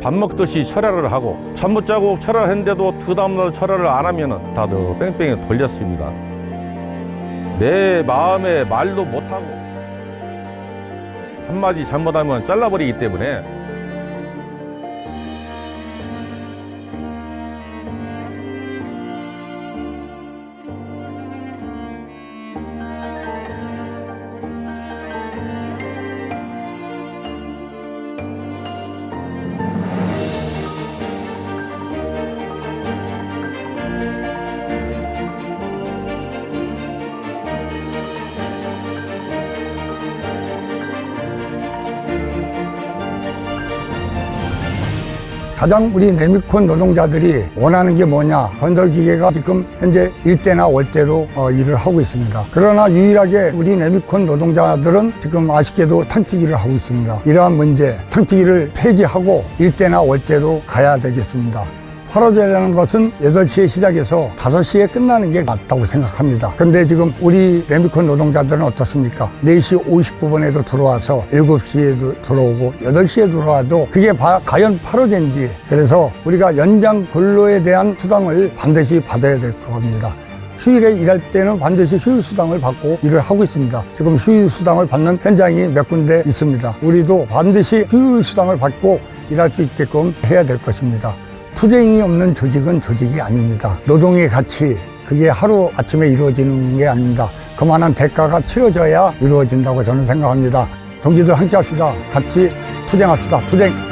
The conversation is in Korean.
밥 먹듯이 철야를 하고 잠 못 자고 철야를 했는데도 그 다음날 철야를 안 하면은 다들 뺑뺑이 돌렸습니다. 내 마음에 말도 못하고 한마디 잘못하면 잘라버리기 때문에 가장 우리 레미콘 노동자들이 원하는 게 뭐냐. 건설 기계가 지금 현재 일대나 월대로 어, 일을 하고 있습니다. 그러나 유일하게 우리 레미콘 노동자들은 지금 아쉽게도 탕튀기를 하고 있습니다. 이러한 문제 탕튀기를 폐지하고 일대나 월대로 가야 되겠습니다 화로제라는 것은 8시에 시작해서 5시에 끝나는 게 맞다고 생각합니다. 근데 지금 우리 레미콘 노동자들은 어떻습니까? 4시 59분에도 들어와서 7시에도 들어오고 8시에 들어와도 그게 바- 과연 8호제인지 그래서 우리가 연장 근로에 대한 수당을 반드시 받아야 될 겁니다. 휴일에 일할 때는 반드시 휴일 수당을 받고 일을 하고 있습니다. 지금 휴일 수당을 받는 현장이 몇 군데 있습니다. 우리도 반드시 휴일 수당을 받고 일할 수 있게끔 해야 될 것입니다. 투쟁이 없는 조직은 조직이 아닙니다. 노동의 가치, 그게 하루 아침에 이루어지는 게 아닙니다. 그만한 대가가 치러져야 이루어진다고 저는 생각합니다. 동지들 함께 합시다. 같이 투쟁합시다. 투쟁.